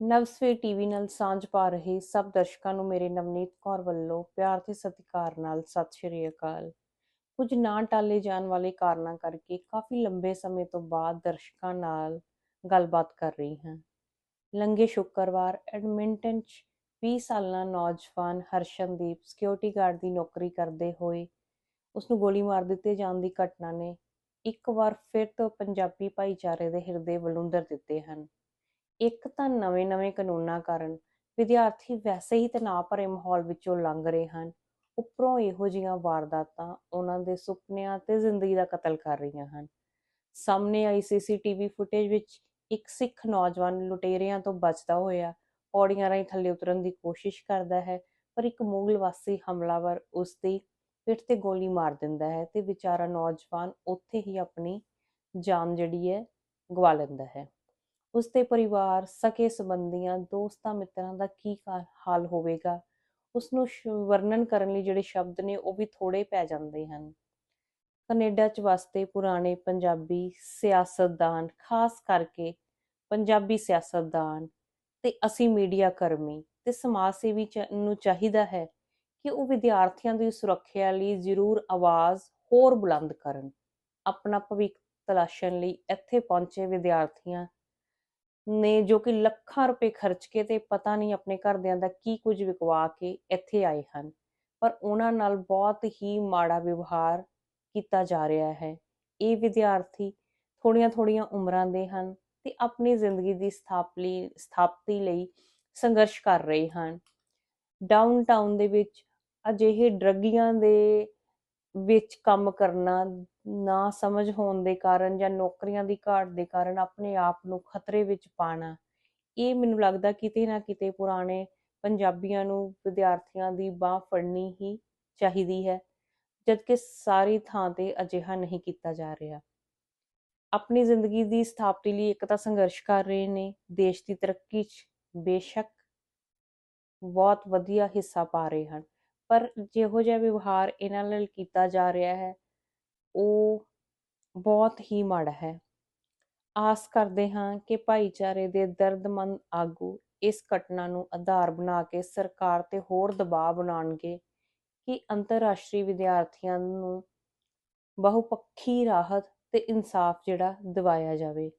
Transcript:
ਨਵਸਵੇ TV ਨਾਲ ਸਾਂਝ ਪਾ ਰਹੇ ਸਭ ਦਰਸ਼ਕਾਂ ਨੂੰ ਮੇਰੇ ਨਵਨੀਤ ਕੌਰ ਵੱਲੋਂ ਪਿਆਰ ਤੇ ਸਤਿਕਾਰ ਨਾਲ ਸਤਿ ਸ਼੍ਰੀ ਅਕਾਲ। ਕੁਝ ਨਾ ਟਾਲੇ ਜਾਣ ਵਾਲੇ ਕਾਰਨਾਂ ਕਰਕੇ ਕਾਫੀ ਲੰਬੇ ਸਮੇਂ ਤੋਂ ਬਾਅਦ ਦਰਸ਼ਕਾਂ ਨਾਲ ਗੱਲਬਾਤ ਕਰ ਰਹੀ ਹਾਂ। ਲੰਘੇ ਸ਼ੁੱਕਰਵਾਰ ਐਡਮਿੰਟਨ 'ਚ 20 ਸਾਲਾਂ ਨੌਜਵਾਨ ਹਰਸ਼ਨਦੀਪ ਸਿਕਿਉਰਿਟੀ ਗਾਰਡ ਦੀ ਨੌਕਰੀ ਕਰਦੇ ਹੋਏ ਉਸ ਨੂੰ ਗੋਲੀ ਮਾਰ ਦਿੱਤੇ ਜਾਣ ਦੀ ਘਟਨਾ ਨੇ ਇੱਕ ਵਾਰ ਫਿਰ ਤੋਂ ਪੰਜਾਬੀ ਭਾਈਚਾਰੇ ਦੇ ਹਿਰਦੇ ਵਲੂੰਦਰ ਦਿੱਤੇ ਹਨ। ਇੱਕ ਤਾਂ ਨਵੇਂ-ਨਵੇਂ ਕਾਨੂੰਨਾਂ ਕਾਰਨ ਵਿਦਿਆਰਥੀ ਵੈਸੇ ਹੀ ਤਣਾਅ ਭਰੇ ਮਾਹੌਲ ਵਿੱਚੋਂ ਲੰਘ ਰਹੇ ਹਨ। ਉੱਪਰੋਂ ਇਹੋ ਜਿਹੀਆਂ ਵਾਰਦਾਤਾਂ ਉਹਨਾਂ ਦੇ ਸੁਪਨਿਆਂ ਤੇ ਜ਼ਿੰਦਗੀ ਦਾ ਕਤਲ ਕਰ ਰਹੀਆਂ ਹਨ। ਸਾਹਮਣੇ ਆਈ ਸੀਸੀਟੀਵੀ ਫੁਟੇਜ ਵਿੱਚ ਇੱਕ ਸਿੱਖ ਨੌਜਵਾਨ ਲੁਟੇਰਿਆਂ ਤੋਂ ਬਚਦਾ ਹੋਇਆ ਪੌੜੀਆਂ ਰਾਹੀਂ ਥੱਲੇ ਉਤਰਨ ਦੀ ਕੋਸ਼ਿਸ਼ ਕਰਦਾ ਹੈ, ਪਰ ਇੱਕ ਮੁਗਲ ਵਾਸੀ ਹਮਲਾਵਰ ਉਸ ਦੀ ਪਿੱਠ ਤੇ ਗੋਲੀ ਮਾਰ ਦਿੰਦਾ ਹੈ ਤੇ ਵਿਚਾਰਾ ਨੌਜਵਾਨ ਉੱਥੇ ਹੀ ਆਪਣੀ ਜਾਨ ਜਿਹੜੀ ਹੈ ਗਵਾ ਲੈਂਦਾ ਹੈ। ਉਸਦੇ ਪਰਿਵਾਰ, ਸਕੇ ਸੰਬੰਧੀਆਂ, ਦੋਸਤਾਂ, ਮਿੱਤਰਾਂ ਦਾ ਕੀ ਹਾਲ ਹੋਵੇਗਾ? ਉਸ ਨੂੰ ਵਰਣਨ ਕਰਨ ਲਈ ਜਿਹੜੇ ਸ਼ਬਦ ਨੇ ਉਹ ਵੀ ਥੋੜੇ ਪੈ ਜਾਂਦੇ ਹਨ। ਕੈਨੇਡਾ 'ਚ ਵਸਦੇ ਪੁਰਾਣੇ ਪੰਜਾਬੀ ਸਿਆਸਤਦਾਨ, ਖਾਸ ਕਰਕੇ ਪੰਜਾਬੀ ਸਿਆਸਤਦਾਨ ਤੇ ਅਸੀਂ ਮੀਡੀਆ ਕਰਮੀ ਤੇ ਸਮਾਜ ਸੇਵੀ ਚ- ਨੂੰ ਚਾਹੀਦਾ ਹੈ ਕਿ ਉਹ ਵਿਦਿਆਰਥੀਆਂ ਦੀ ਸੁਰੱਖਿਆ ਲਈ ਜ਼ਰੂਰ ਆਵਾਜ਼ ਹੋਰ ਬੁਲੰਦ ਕਰਨ। ਆਪਣਾ ਭਵਿੱਖ ਤਲਾਸ਼ਣ ਲਈ ਇੱਥੇ ਪਹੁੰਚੇ ਵਿਦਿਆਰਥੀਆਂ ਨੇ ਜੋ ਕਿ ਲੱਖਾਂ ਰੁਪਏ ਖਰਚ ਕੇ ਤੇ ਪਤਾ ਨਹੀਂ ਆਪਣੇ ਘਰਦਿਆਂ ਦਾ ਕੀ ਕੁਝ ਵਿਕਵਾ ਕੇ ਇੱਥੇ ਆਏ ਹਨ। ਪਰ ਉਹਨਾਂ ਨਾਲ ਬਹੁਤ ਹੀ ਮਾੜਾ ਵਿਵਹਾਰ ਕੀਤਾ ਜਾ ਰਿਹਾ ਹੈ। ਇਹ ਵਿਦਿਆਰਥੀ ਥੋੜੀਆਂ ਥੋੜੀਆਂ ਉਮਰਾਂ ਦੇ ਹਨ ਤੇ ਆਪਣੀ ਜ਼ਿੰਦਗੀ ਦੀ ਸਥਾਪਲੀ, ਸਥਾਪਤੀ ਲਈ ਸੰਘਰਸ਼ ਕਰ ਰਹੇ ਹਨ। ਡਾਊਨਟਾਊਨ ਦੇ ਵਿੱਚ ਅਜਿਹੇ ਡਰੱਗੀਆਂ ਦੇ ਵਿੱਚ ਕੰਮ ਕਰਨਾ, ਨਾ ਸਮਝ ਹੋਣ ਦੇ ਕਾਰਨ ਜਾਂ ਨੌਕਰੀਆਂ ਦੀ ਘਾਟ ਦੇ ਕਾਰਨ ਆਪਣੇ ਆਪ ਨੂੰ ਖਤਰੇ ਵਿੱਚ ਪਾਣਾ ਇਹ ਮੈਨੂੰ ਲੱਗਦਾ ਕਿਤੇ ਨਾ ਕਿਤੇ ਪੁਰਾਣੇ ਪੰਜਾਬੀਆਂ ਨੂੰ ਵਿਦਿਆਰਥੀਆਂ ਦੀ ਬਾਹ ਫੜਨੀ ਹੀ ਚਾਹੀਦੀ ਹੈ, ਜਦਕਿ ਸਾਰੀ ਥਾਂ ਤੇ ਅਜਿਹਾ ਨਹੀਂ ਕੀਤਾ ਜਾ ਰਿਹਾ। ਆਪਣੀ ਜ਼ਿੰਦਗੀ ਦੀ ਸਥਾਪਤੀ ਲਈ ਇੱਕ ਤਾਂ ਸੰਘਰਸ਼ ਕਰ ਰਹੇ ਨੇ, ਦੇਸ਼ ਦੀ ਤਰੱਕੀ 'ਚ ਬੇਸ਼ੱਕ ਬਹੁਤ ਵਧੀਆ ਹਿੱਸਾ ਪਾ ਰਹੇ ਹਨ। ਪਰ ਜਿਹੋ ਜਿਹਾ ਵਿਵਹਾਰ ਇਹਨਾਂ ਨਾਲ ਕੀਤਾ ਜਾ ਰਿਹਾ ਹੈ, ਉਹ ਬਹੁਤ ਹੀ ਮਾੜਾ ਹੈ। ਆਸ ਕਰਦੇ ਹਾਂ ਕਿ ਭਾਈਚਾਰੇ ਦੇ ਦਰਦਮੰਦ ਆਗੂ ਇਸ ਘਟਨਾ ਨੂੰ ਆਧਾਰ ਬਣਾ ਕੇ ਸਰਕਾਰ ਤੇ ਹੋਰ ਦਬਾਅ ਬਣਾਉਣਗੇ ਕਿ ਅੰਤਰਰਾਸ਼ਟਰੀ ਵਿਦਿਆਰਥੀਆਂ ਨੂੰ ਬਹੁਪੱਖੀ ਰਾਹਤ ਤੇ ਇਨਸਾਫ ਜਿਹੜਾ ਦਿਵਾਇਆ ਜਾਵੇ।